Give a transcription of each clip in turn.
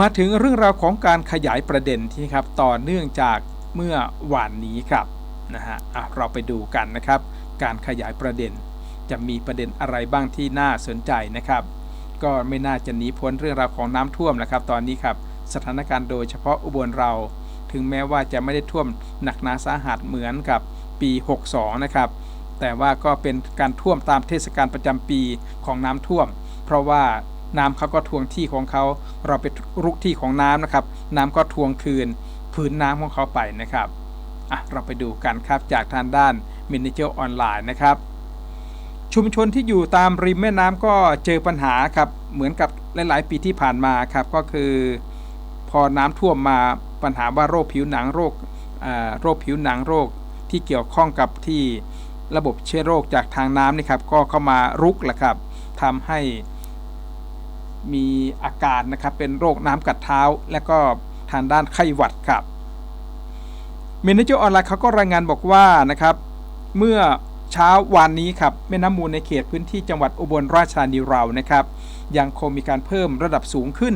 มาถึงเรื่องราวของการขยายประเด็นที่ครับต่อเนื่องจากเมื่อวานนี้ครับนะฮะะเราไปดูกันนะครับ การขยายประเด็น จะมีประเด็นอะไรบ้างที่น่าสนใจนะครับ ก็ไม่น่าจะหนีพ้นเรื่องราวของน้ำท่วมนะครับ ตอนนี้ครับสถานการณ์โดยเฉพาะอุบลเรา ถึงแม้ว่าจะไม่ได้ท่วมหนักหนาสาหัสเหมือนกับปี 62 นะครับ แต่ว่าก็เป็นการท่วมตามเทศกาลประจำปีของน้ำท่วม เพราะว่า น้ำเขาก็ทวงที่ของเขา เราไปรุกที่ของน้ำนะครับ น้ำก็ทวงคืนพื้นน้ำของเขาไปนะครับอะเราไปดูกันครับจากทางด้านมินิเจอร์ออนไลน์นะครับ ชุมชนที่อยู่ตามริมแม่น้ำก็เจอปัญหาครับเหมือนกับหลาย ๆ ปีที่ผ่านมาครับก็คือ พอน้ำท่วมมาปัญหาว่าโรคผิวหนังโรคโรคผิวหนังโรคที่เกี่ยวข้องกับที่ระบบเชื้อโรคจากทางน้ำนี่ครับก็เข้ามารุกแหละครับทำให้ มีอาการนะครับเป็นโรคน้ำกัดเท้า และก็ทางด้านไข้หวัดครับเมนเจอร์ออนไลน์เขาก็รายงานบอกว่านะครับเมื่อเช้าวานนี้ครับแม่น้ำมูลในเขตพื้นที่จังหวัดอุบลราชธานีเรานะครับยังคงมีการเพิ่มระดับสูงขึ้น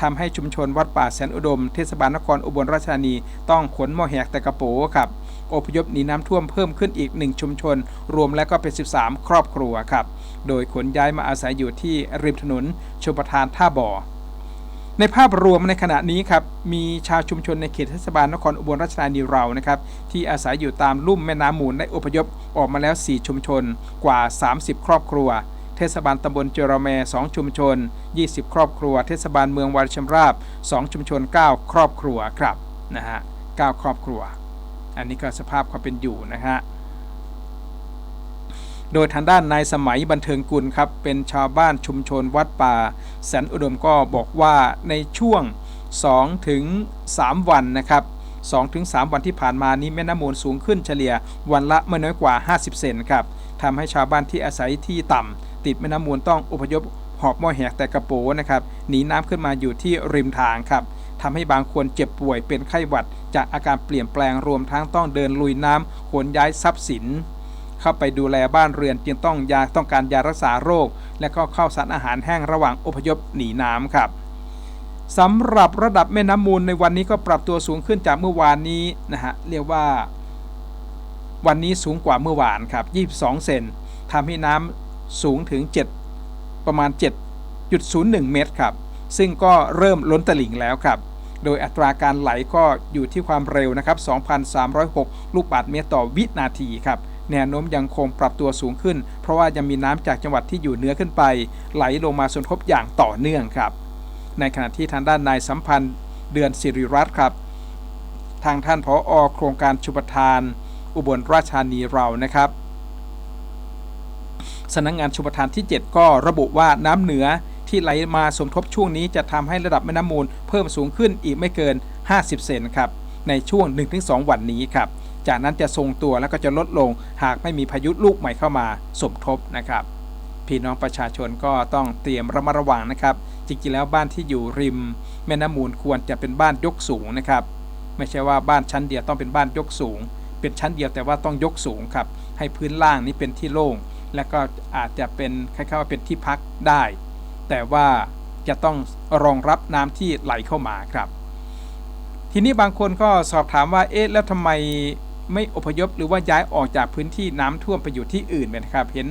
ทำให้ชุมชนวัดป่าแสนอุดม เทศบาลนครอุบลราชธานีต้องขนหม้อแหกแต่กระโปครับอพยพหนีน้ำท่วมเพิ่มขึ้นอีก 1 ชุมชน รวมแล้วก็เป็น 13 ครอบครัวครับ โดยขนย้ายมาอาศัยอยู่ที่ริมถนนชลประทานท่าบ่อ ในภาพรวมในขณะนี้ครับมีชาวชุมชนในเขตเทศบาลนครอุบลราชธานีเรานะครับที่อาศัยอยู่ตามลุ่มแม่น้ำมูลได้อพยพออกมาแล้ว 4 ชุมชนกว่า 30 ครอบครัวเทศบาลตำบลเจรแม2 ชุมชน 20 ครอบครัว เทศบาลเมืองวาริชมราบ 2 ชุมชน 9 ครอบครัวครับนะฮะ9ครอบครัว อันนี้ก็สภาพความเป็นอยู่นะฮะ โดยทางด้านนายสมัยบันเทิงกุลครับเป็นชาวบ้านชุมชนวัดป่าแสนอุดมก็บอกว่าในช่วง2ถึง3วันนะครับ2ถึง3วันที่ผ่านมานี้แม่น้ำมูลสูงขึ้นเฉลี่ยวันละไม่น้อยกว่า 50 เซนครับทำให้ชาวบ้านที่อาศัยที่ต่ำติดแม่น้ำมูลต้องอพยพหอบหม้อแหกแต่กระโปนะครับหนีน้ำขึ้นมาอยู่ที่ริมทางครับทำให้บางคนเจ็บป่วยเป็นไข้หวัด จากอาการเปลี่ยนแปลงรวมทั้งต้องเดินลุยน้ำขนย้ายทรัพย์สิน เข้าไปดูแลบ้านเรือนจึงต้องยาต้องการยารักษาโรค และก็เข้าสารอาหารแห้งระหว่างอพยพหนีน้ำครับสำหรับระดับแม่น้ำมูลในวันนี้ก็ปรับตัวสูงขึ้นจากเมื่อวานนี้นะฮะเรียกว่า วันนี้สูงกว่าเมื่อวานครับ 22 เซนทำให้น้ำสูงถึง 7 ประมาณ 7.01 เมตรครับ ซึ่งก็เริ่มล้นตลิ่งแล้วครับ โดยอัตราการไหลก็อยู่ที่ความเร็วนะครับ 2,306 ลูกบาศก์เมตรต่อวินาทีครับ แนวโน้มยังคงปรับตัวสูงขึ้น เพราะว่ายังมีน้ำจากจังหวัดที่อยู่เหนือขึ้นไป ไหลลงมาสมทบอย่างต่อเนื่องครับ ในขณะที่ทางด้านนายสัมพันธ์เดือนสิริรัตน์ครับ ทางท่านผออโครงการชุปทาน อุบลราชธานีเรานะครับสำนักงงานชุปทานที่ 7 ก็ระบุว่าน้ำเหนือที่ไหลมาสมทบช่วงนี้จะทำให้ระดับแม่น้ำมูลเพิ่มสูงขึ้นอีกไม่เกิน 50 เซนครับ ในช่วง 1-2 วันนี้ครับ จากนั้นจะทรงตัวแล้วก็จะลดลง หากไม่มีพายุลูกใหม่เข้ามาสมทบนะครับ พี่น้องประชาชนก็ต้องเตรียมระมัดระวังนะครับ จริงๆแล้วบ้านที่อยู่ริม แม่น้ำมูลควรจะเป็นบ้านยกสูงนะครับ ไม่ใช่ว่าบ้านชั้นเดียวต้องเป็นบ้านยกสูง เป็นชั้นเดียวแต่ว่าต้องยกสูงครับ ให้พื้นล่างนี้เป็นที่โล่ง และก็อาจจะเป็นคล้ายๆว่าเป็นที่พักได้ แต่ว่าจะต้องรองรับน้ำที่ไหลเข้ามาครับ ทีนี้บางคนก็สอบถามว่าเอ๊ะแล้วทำไม ไม่อพยพหรือว่าย้ายออกจากพื้นที่น้ำท่วมไปอยู่ที่อื่นนะครับ เห็น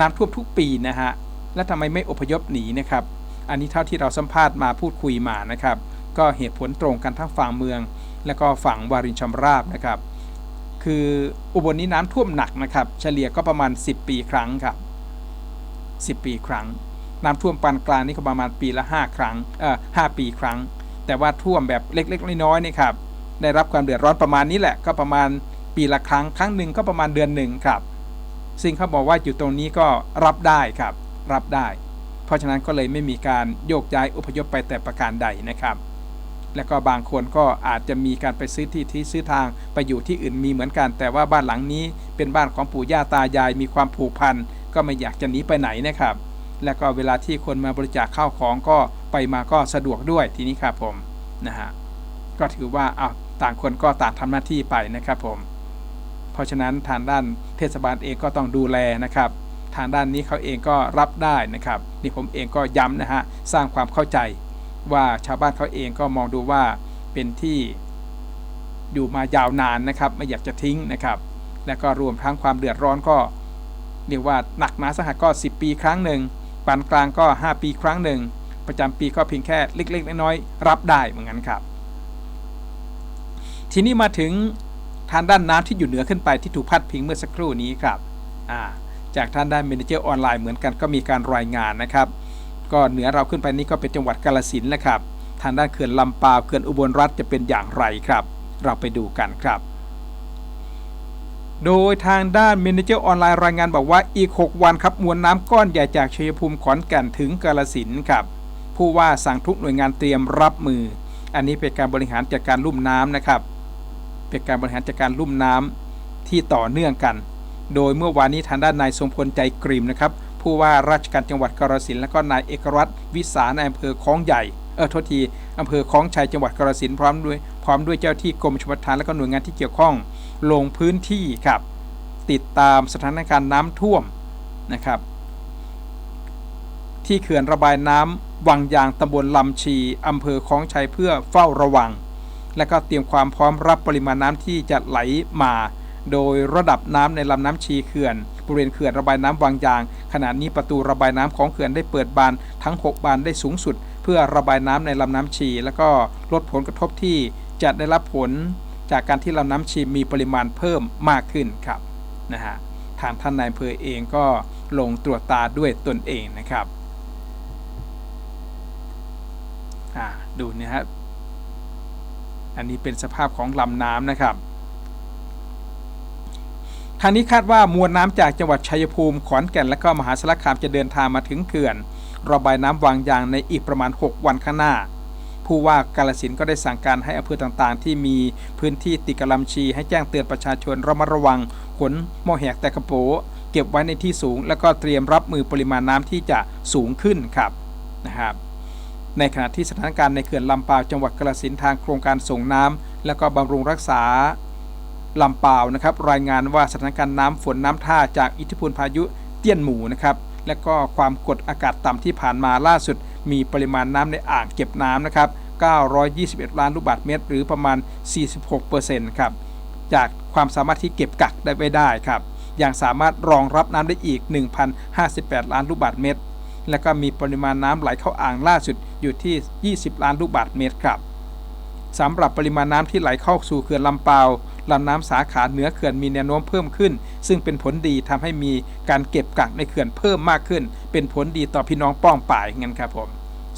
น้ำท่วมทุกปีนะฮะแล้วทำไมไม่อพยพหนีนะครับ อันนี้เท่าที่เราสัมภาษณ์มาพูดคุยมานะครับ ก็เหตุผลตรงกันทั้งฝั่งเมือง และก็ฝั่งวารินชำราบนะครับ คืออุบลนี้น้ำท่วมหนักนะครับ เฉลี่ยก็ประมาณ 10 ปีครั้งครับ10 ปีครั้ง น้ำท่วมปานกลางนี่ก็ประมาณปีละ 5 ครั้งเอ่อ5ปีครั้ง แต่ว่าท่วมแบบเล็กๆน้อยๆนี่ครับ ได้รับความเดือดร้อนประมาณนี้แหละก็ประมาณปีละครั้งครั้งหนึ่งก็ประมาณเดือนหนึ่งครับ ซึ่งเขาบอกว่าอยู่ตรงนี้ก็รับได้ครับ รับได้ เพราะฉะนั้นก็เลยไม่มีการโยกย้ายอพยพไปแต่ประการใดนะครับ และก็บางคนก็อาจจะมีการไปซื้อที่ที่ซื้อทางไปอยู่ที่อื่นมีเหมือนกัน แต่ว่าบ้านหลังนี้เป็นบ้านของปู่ย่าตายายมีความผูกพันก็ไม่อยากจะหนีไปไหนนะครับ และก็เวลาที่คนมาบริจาคข้าวของก็ไปมาก็สะดวกด้วยทีนี้ครับผมนะฮะก็ถือว่าอ้า ต่างคนก็ต่างทำหน้าที่ไปนะครับผม เพราะฉะนั้นทางด้านเทศบาลเองก็ต้องดูแลนะครับ ทางด้านนี้เขาเองก็รับได้นะครับ นี่ผมเองก็ย้ำนะฮะสร้างความเข้าใจว่าชาวบ้านเขาเองก็มองดูว่าเป็นที่อยู่มายาวนานนะครับ ไม่อยากจะทิ้งนะครับ และก็รวมทั้งความเดือดร้อนก็เรียกว่าหนักหนาสหัสก็ 10 ปีครั้งหนึ่งปานกลางก็ 5 ปีครั้งหนึ่ง ประจำปีก็เพียงแค่เล็ก ๆ น้อยๆรับได้เหมือนกันครับ ทีนี้มาถึงทางด้านน้ำที่อยู่เหนือขึ้นไปที่ถูกพัดพิงเมื่อสักครู่นี้ครับอ่าจากท่านด้านเมนเจอร์ออนไลน์เหมือนกันก็มีการรายงานนะครับ ก็เหนือเราขึ้นไปนี้ก็เป็นจังหวัดกาลสินธุ์แหละครับ ทางด้านเขื่อนลำปาวเขื่อนอุบลรัฐจะเป็นอย่างไรครับ เราไปดูกันครับ โดยทางด้านเมนเจอร์ออนไลน์รายงานบอกว่าอีก 6 วันครับมวลน้ำก้อนใหญ่จากชัยภูมิขอนแก่นถึงกาลสินครับผู้ว่าสั่งทุกหน่วยงานเตรียมรับมือ อันนี้เป็นการบริหารจัดการลุ่มน้ำนะครับ เป็นการบริหารจัดการลุ่มน้ำที่ต่อเนื่องกัน โดยเมื่อวานนี้ทางด้านนายทรงพลใจกริมนะครับผู้ว่าราชการจังหวัดกาฬสินและก็นายเอกรัตน์วิสาในอำเภอคลองใหญ่เออโทษทีอำเภอคลองชัยจังหวัดกาฬสินพร้อมด้วยพร้อมด้วยเจ้าที่กรมชลประทานและก็หน่วยงานที่เกี่ยวข้อง ลงพื้นที่ครับ ติดตามสถานการณ์น้ำท่วมนะครับ ที่เขื่อนระบายน้ำวังยางตำบลลำชีอำเภอคลองชัยเพื่อเฝ้าระวัง และก็เตรียมความพร้อมรับปริมาณน้ำที่จะไหลมา โดยระดับน้ำในลำน้ำชีเขื่อนบริเวณเขื่อนระบายน้ำวังยาง ขณะนี้ประตูระบายน้ำของเขื่อนได้เปิดบานทั้ง 6 บานได้สูงสุด เพื่อระบายน้ำในลำน้ำชี และก็ลดผลกระทบที่จะได้รับผลจากการที่ลำน้ำชีมีปริมาณเพิ่มมากขึ้นครับนะฮะทางท่านนายอำเภอเองก็ลงตรวจตาด้วยตนเองนะครับอ่าดูเนี่ยฮะ อันนี้เป็นสภาพของลำน้ำนะครับ ทางนี้คาดว่ามวลน้ำจากจังหวัดชัยภูมิ ขอนแก่นและก็มหาสารคามจะเดินทางมาถึงเขื่อน ระบายน้ำวางยางในอีกประมาณ 6 วันข้างหน้า ผู้ว่ากาลสินก็ได้สั่งการให้อำเภอต่างๆ ที่มีพื้นที่ติดกับลำชี ให้แจ้งเตือนประชาชนระมัดระวังขนหม้อแหกแต่กระโปเก็บไว้ในที่สูง แล้วก็เตรียมรับมือปริมาณน้ำที่จะสูงขึ้นครับนะครับ ในขณะที่สถานการณ์ในเขื่อนลำปาวจังหวัดกาฬสินทางโครงการส่งน้ำและก็บำรุงรักษาลำปาวนะครับรายงานว่าสถานการณ์น้ำฝนน้ำท่าจากอิทธิพลพายุเตี้ยนหมูนะครับและก็ความกดอากาศต่ำที่ผ่านมาล่าสุด มีปริมาณน้ำในอ่างเก็บน้ำนะครับ921 ล้านลูกบาศก์เมตร หรือประมาณ 46%ครับจากความสามารถที่เก็บกักได้ไว้ได้ครับยังสามารถรองรับน้ำได้อีก 1,058 ล้านลูกบาศก์เมตร และก็มีปริมาณน้ำไหลเข้าอ่างล่าสุดอยู่ที่ 20 ล้านลูกบาศก์เมตรครับสำหรับปริมาณน้ำที่ไหลเข้าสู่เขื่อนลำปาลำน้ำสาขาเหนือเขื่อนมีแนวโน้มเพิ่มขึ้น ซึ่งเป็นผลดีทำให้มีการเก็บกักในเขื่อนเพิ่มมากขึ้น เป็นผลดีต่อพี่น้องป้องป่ายงั้นครับผม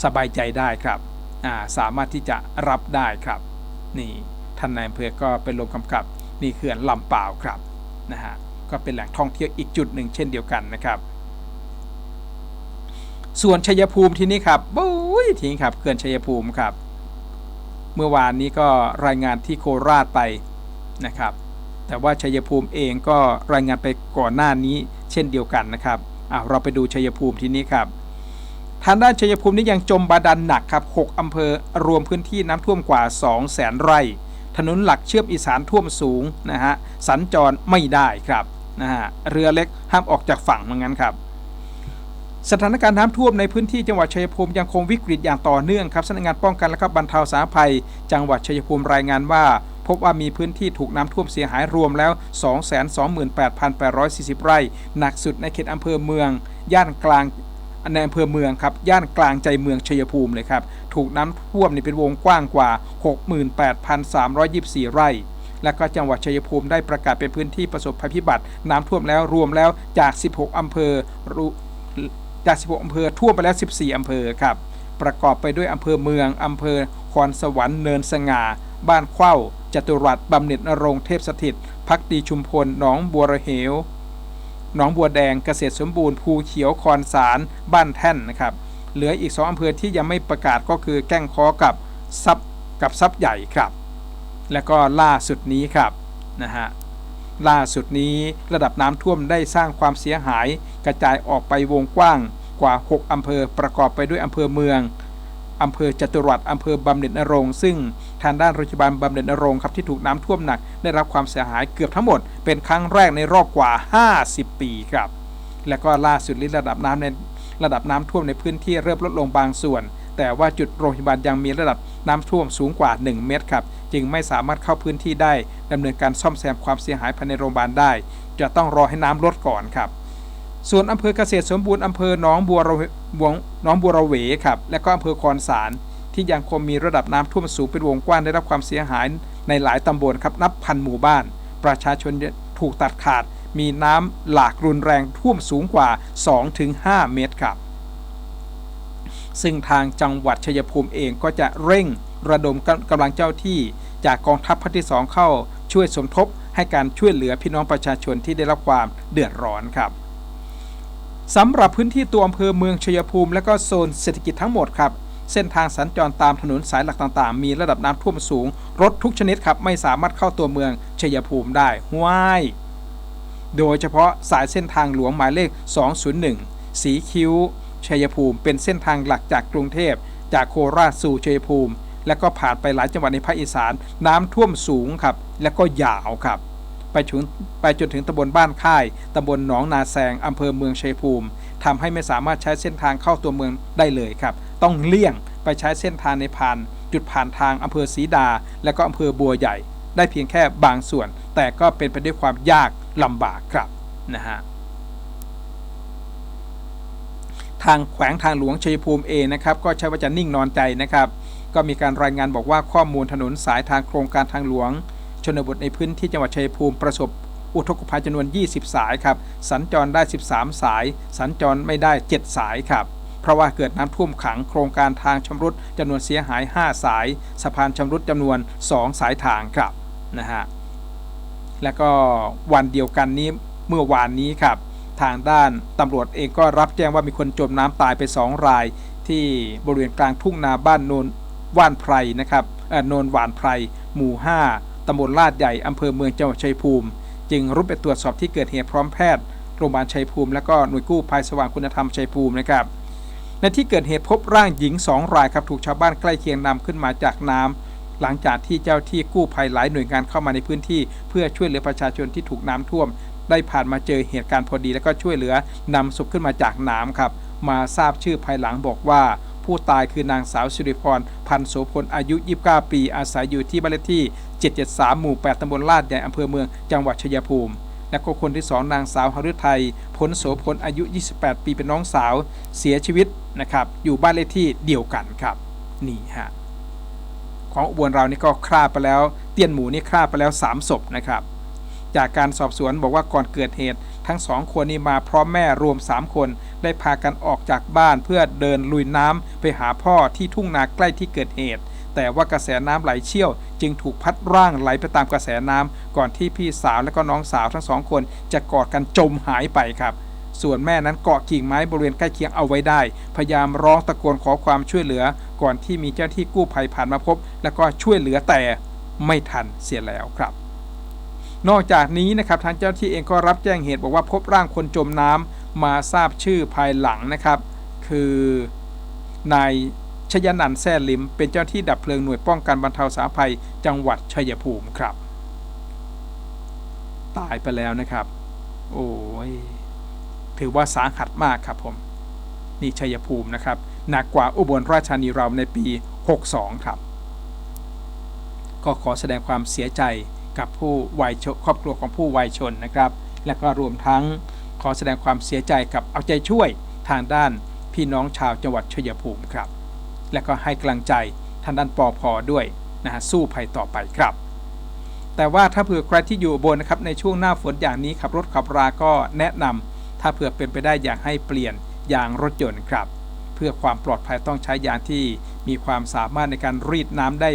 สบายใจได้ครับอ่าสามารถที่จะรับได้ครับ นี่ท่านนายอำเภอก็เป็นลงกำกับนี่เขื่อนลำปาครับนะฮะก็เป็นแหล่งท่องเที่ยวอีกจุดหนึ่งเช่นเดียวกันนะครับ ส่วนชัยภูมิที่นี่ครับบุ้ยทีนี้ครับเขื่อนชัยภูมิครับ เมื่อวานนี้ก็รายงานที่โคราชไปนะครับ แต่ว่าชัยภูมิเองก็รายงานไปก่อนหน้านี้เช่นเดียวกันนะครับอะเราไปดูชัยภูมิที่นี้ครับทางด้านชัยภูมินี่ยังจมบาดาลหนักครับ 6 อำเภอรวมพื้นที่น้ำท่วมกว่า 2 0 0แสนไร่ ถนนหลักเชื่อมอีสานท่วมสูงนะฮะ สัญจรไม่ได้ครับนะฮะ เรือเล็กห้ามออกจากฝั่งเหมือนกันครับ สถานการณ์น้ำท่วมในพื้นที่จังหวัดชัยภูมิยังคงวิกฤตอย่างต่อเนื่องครับสำนักงานป้องกันและบรรเทาสาธารณภัย จังหวัดชัยภูมิรายงานว่า พบว่ามีพื้นที่ถูกน้ำท่วมเสียหายรวมแล้ว 228,840 ไร่ หนักสุดในเขตอำเภอเมือง ย่านกลางในอำเภอเมืองครับ ย่านกลางใจเมืองชัยภูมิเลยครับ ถูกน้ำท่วมนี่เป็นวงกว้างกว่า 68,324 ไร่และก็จังหวัดชัยภูมิได้ประกาศเป็นพื้นที่ประสบภัยพิบัติ น้ำท่วมแล้วรวมแล้วจาก 16 อำเภอร จาก 16 อำเภอทั่วไปแล้ว 14 อำเภอครับ ประกอบไปด้วยอำเภอเมือง อำเภอคอนสวรรค์เนินสง่า บ้านเข้าจตุรัสบำเหน็จนรงเทพสถิตพักดีชุมพลหนองบัวระเหวหนองบัวแดงเกษตรสมบูรณ์ภูเขียวคอนสาร บ้านแท่นนะครับ เหลืออีก 2 อำเภอที่ยังไม่ประกาศก็คือแก้งคอกับซับกับซับใหญ่ครับ และก็ล่าสุดนี้ครับนะฮะล่าสุดนี้ระดับน้ำท่วมได้สร้างความเสียหายกระจายออกไปวงกว้าง กว่า 6 อำเภอประกอบไปด้วยอำเภอเมือง อำเภอจตุรัสอำเภอบำเหน็จนรงซึ่งทางด้านโรงพยาบาลบำเหน็จนรงครับที่ถูกน้ำท่วมหนัก ได้รับความเสียหายเกือบทั้งหมด เป็นครั้งแรกในรอบกว่า 50 ปีครับ และก็ล่าสุดระดับน้ำในระดับน้ำท่วมในพื้นที่เริ่มลดลงบางส่วน แต่ว่าจุดโรงพยาบาลยังมีระดับน้ำท่วมสูงกว่า 1 เมตรครับ จึงไม่สามารถเข้าพื้นที่ได้ดำเนินการซ่อมแซมความเสียหายภายในโรงพยาบาลได้ จะต้องรอให้น้ำลดก่อนครับ ส่วนอำเภอเกษตรสมบูรณ์อำเภอหนองบัวระเวงหนองบัวระเวครับและก็อำเภอคอนสารที่ยังคงมีระดับน้ำท่วมสูงเป็นวงกว้างได้รับความเสียหายในหลายตำบลครับนับพันหมู่บ้าน ประชาชนถูกตัดขาด มีน้ำหลากรุนแรงท่วมสูงกว่า 2-5 เมตรครับ ซึ่งทางจังหวัดชัยภูมิเองก็จะเร่งระดมกำลังเจ้าที่จากกองทัพภาคที่ 2 เข้าช่วยสมทบให้การช่วยเหลือพี่น้องประชาชนที่ได้รับความเดือดร้อนครับ สำหรับพื้นที่ตัวอำเภอเมืองชัยภูมิและก็โซนเศรษฐกิจทั้งหมดครับ เส้นทางสัญจรตามถนนสายหลักต่างๆ มีระดับน้ำท่วมสูง รถทุกชนิดครับไม่สามารถเข้าตัวเมืองชัยภูมิได้ห้วยโดยเฉพาะสายเส้นทางหลวงหมายเลข 201 สีคิ้ว ชัยภูมิ เป็นเส้นทางหลักจากกรุงเทพ จากโคราชสู่ชัยภูมิ และก็ผ่านไปหลายจังหวัดในภาคอีสาน น้ำท่วมสูงครับ และก็ยาวครับ ไปถึงไปจนถึงตำบลบ้านค่ายตำบลหนองนาแซงอำเภอเมืองชัยภูมิทำให้ไม่สามารถใช้เส้นทางเข้าตัวเมืองได้เลยครับ ต้องเลี่ยงไปใช้เส้นทางในผ่าน จุดผ่านทางอำเภอศรีดา และก็อำเภอบัวใหญ่ ได้เพียงแค่บางส่วน แต่ก็เป็นไปด้วยความยากลำบากครับนะฮะทางแขวงทางหลวงชัยภูมิเองนะครับก็ใช้ว่าจะนิ่งนอนใจนะครับ ก็มีการรายงานบอกว่าข้อมูลถนนสายทางโครงการทางหลวง ชนบทในพื้นที่จังหวัดชัยภูมิประสบอุทกภัยจำนวน 20 สายครับ สัญจรได้ 13 สาย สัญจรไม่ได้ 7 สายครับ เพราะว่าเกิดน้ำท่วมขังโครงการทางชำรุดจำนวนเสียหาย 5 สาย สะพานชำรุดจำนวน 2 สายทางครับนะฮะ และก็วันเดียวกันนี้เมื่อวานนี้ครับ ทางด้านตำรวจเองก็รับแจ้งว่ามีคนจมน้ำตายไป 2 ราย ที่บริเวณกลางทุ่งนาบ้านโนนว่านไพรนะครับโนนหวานไพรหมู่ 5 ตำบลลาดใหญ่อำเภอเมืองจังหวัดชัยภูมิ จึงรุดไปตรวจสอบที่เกิดเหตุพร้อมแพทย์โรงพยาบาลชัยภูมิและก็หน่วยกู้ภัยสว่างคุณธรรมชัยภูมินะครับ ในที่เกิดเหตุพบร่างหญิง2รายครับถูกชาวบ้านใกล้เคียงนำขึ้นมาจากน้ำหลังจากที่เจ้าที่กู้ภัยหลายหน่วยงานเข้ามาในพื้นที่ เพื่อช่วยเหลือประชาชนที่ถูกน้ำท่วม ได้ผ่านมาเจอเหตุการณ์พอดี แล้วก็ช่วยเหลือนำศพขึ้นมาจากน้ำครับมาทราบชื่อภายหลังบอกว่า ผู้ตายคือนางสาวสิริพรพันโสพลอายุ 29 ปี อาศัยอยู่ที่บ้านเลขที่ 773 หมู่ 8ตำบลลาดใหญ่อำเภอเมืองจังหวัดชัยภูมิ และก็คนที่สองนางสาวหฤทัยพลโสพลอายุ 28 ปีเป็นน้องสาวเสียชีวิตนะครับอยู่บ้านเลขที่เดียวกันครับนี่ฮะของอุบลเรานี่ก็ฆ่าไปแล้ว เตี้ยนหมูนี่ฆ่าไปแล้ว 3 ศพนะครับ จากการสอบสวนบอกว่าก่อนเกิดเหตุ ทั้งสองคนนี้มาพร้อมแม่รวม3คน ได้พากันออกจากบ้านเพื่อเดินลุยน้ำไปหาพ่อที่ทุ่งนาใกล้ที่เกิดเหตุ แต่ว่ากระแสน้ำไหลเชี่ยว จึงถูกพัดร่างไหลไปตามกระแสน้ำก่อนที่พี่สาวและก็น้องสาวทั้งสองคนจะกอดกันจมหายไปครับส่วนแม่นั้นเกาะกิ่งไม้บริเวณใกล้เคียงเอาไว้ได้ พยายามร้องตะโกนขอความช่วยเหลือ ก่อนที่มีเจ้าที่กู้ภัยผ่านมาพบ แล้วก็ช่วยเหลือแต่ไม่ทันเสียแล้วครับ นอกจากนี้นะครับทางเจ้าที่เองก็รับแจ้งเหตุบอกว่าพบร่างคนจมน้ำมาทราบชื่อภายหลังนะครับ คือนายชยนันท์แซ่ลิม เป็นเจ้าที่ดับเพลิงหน่วยป้องกันบรรเทาสาภัยจังหวัดชัยภูมิครับ ตายไปแล้วนะครับ โอ้ยถือว่าสาหัสมากครับผมนี่ชัยภูมินะครับหนักกว่าอุบลราชธานีเราในปี 62 ครับ ก็ขอแสดงความเสียใจ กับผู้วัยชนครอบครัวของผู้วัยชนนะครับ และก็รวมทั้งขอแสดงความเสียใจกับเอาใจช่วยทางด้านพี่น้องชาวจังหวัดชัยภูมิครับ และก็ให้กำลังใจทางด้านปอพอด้วยนะฮะสู้ภัยต่อไปครับ แต่ว่าถ้าเผื่อใครที่อยู่บนนะครับในช่วงหน้าฝนอย่างนี้ขับรถขับราก็แนะนำถ้าเผื่อเป็นไปได้อยากให้เปลี่ยนยางรถยนต์ครับ เพื่อความปลอดภัยต้องใช้ยางที่มีความสามารถในการรีดน้ำได้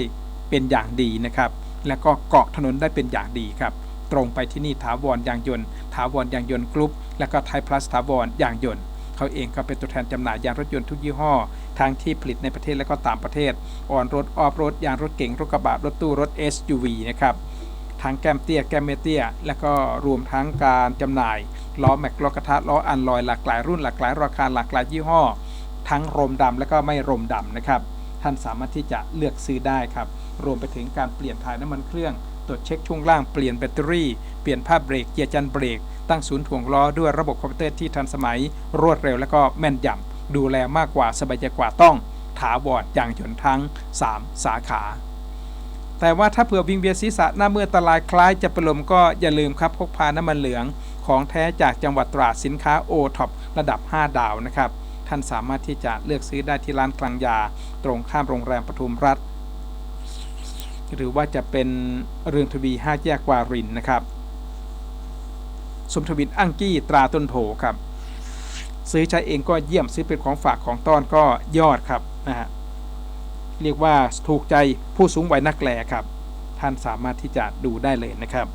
เป็นอย่างดีนะครับ และก็เกาะถนนได้เป็นอย่างดีครับ ตรงไปที่นี่ถาวรยางยนต์ ถาวรยางยนต์กรุ๊ป และก็ไทยพลัสถาวรยางยนต์เขาเองก็เป็นตัวแทนจำหน่ายยางรถยนต์ทุกยี่ห้อ ทั้งที่ผลิตในประเทศและก็ต่างประเทศ ออนรถออฟรถยางรถเก๋งรถกระบะรถตู้รถ SUV นะครับทั้งแกมเตี้ยแกมเมเตี้ย และก็รวมทั้งการจำหน่ายล้อแม็กล้อกระทะล้ออันลอยหลากหลายรุ่นหลากหลายราคาหลากหลายยี่ห้อ ทั้งรมดำและก็ไม่รมดำนะครับ ท่านสามารถที่จะเลือกซื้อได้ครับ รวมไปถึงการเปลี่ยนถ่ายน้ำมันเครื่องตรวจเช็คช่วงล่างเปลี่ยนแบตเตอรี่ เปลี่ยนผ้าเบรกเกียร์จันเบรก ตั้งศูนย์ถ่วงล้อด้วยระบบคอมพิวเตอร์ที่ทันสมัย รวดเร็วและก็แม่นยำดูแลมากกว่าสบายใจกว่าต้องไทาวรอย่างยนทั้ง 3 สาขา แต่ว่าถ้าเผื่อวิงเวียนศีรษะหน้าเมื่อตลายคล้ายจะเป็นลมก็อย่าลืมครับพกพาน้ำมันเหลือง ของแท้จากจังหวัดตราดสินค้าโอท็อประดับ 5 ดาวนะครับท่านสามารถที่จะเลือกซื้อได้ที่ร้านคลังยา ตรงข้ามโรงแรมปทุมรัฐ หรือว่าจะเป็นเรืองทวี5แยกวารินนะครับ สมทวินอังกี้ตราต้นโพครับซื้อใช้เองก็เยี่ยมซื้อเป็นของฝากของต้อนก็ยอดครับนะฮะเรียกว่าถูกใจผู้สูงวัยนักแลครับ ท่านสามารถที่จะดูได้เลยนะครับ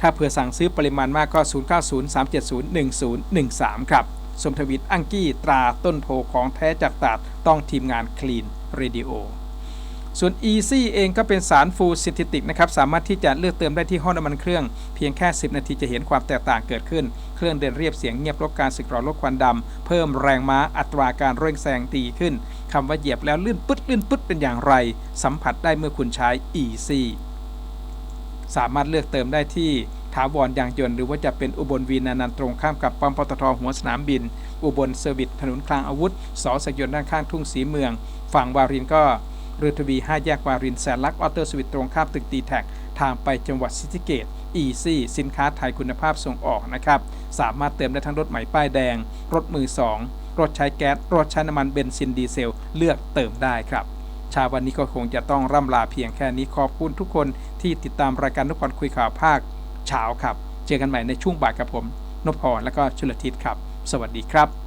ถ้าเผื่อสั่งซื้อปริมาณมากก็ 0903701013 ครับ สมทวินอังกี้ตราต้นโพของแท้จากตาดต้องทีมงานคลีนเรดิโอส่วน Easy เองก็เป็นสารฟูซินเทติกนะครับ สามารถที่จะเลือกเติมได้ที่ห้องน้ำมันเครื่อง เพียงแค่ 10 นาทีจะเห็นความแตกต่างเกิดขึ้น เครื่องเดินเรียบเสียงเงียบลดการสึกหรอลดควันดำ เพิ่มแรงม้าอัตราการเร่งแซงตีขึ้นคำว่าเหยียบแล้วลื่นปึ๊ดลื่นปึ๊ดเป็นอย่างไร สัมผัสได้เมื่อคุณใช้ Easy สามารถเลือกเติมได้ที่ ถาวรยางยนต์หรือว่าจะเป็นอุบลวีนานันตรงข้ามกับปั๊มปตทหัวสนามบิน อุบลเซอร์วิสถนนคลางอาวุธสอสยนต์ด้านข้างทุ่งสีเมือง ฝั่งวารินก็เรือทวี 5 แยกวารินแสนลักออเตอร์สวิตตรงข้ามตึกตีแท็กทางไปจังหวัดซิติเกตอีซี่สินค้าไทยคุณภาพส่งออกนะครับ สามารถเติมได้ทั้งรถใหม่ป้ายแดง รถมือ 2 รถใช้แก๊ส รถใช้น้ำมันเบนซินดีเซล เลือกเติมได้ครับชาวันนี้ก็คงจะต้องร่ำลาเพียงแค่นี้ขอบคุณทุกคนที่ติดตามรายการนพพรคุยข่าวภาค เช้าครับ เจอกันใหม่ในช่วงบ่ายกับผมนพพรและก็ชลทิศครับ สวัสดีครับ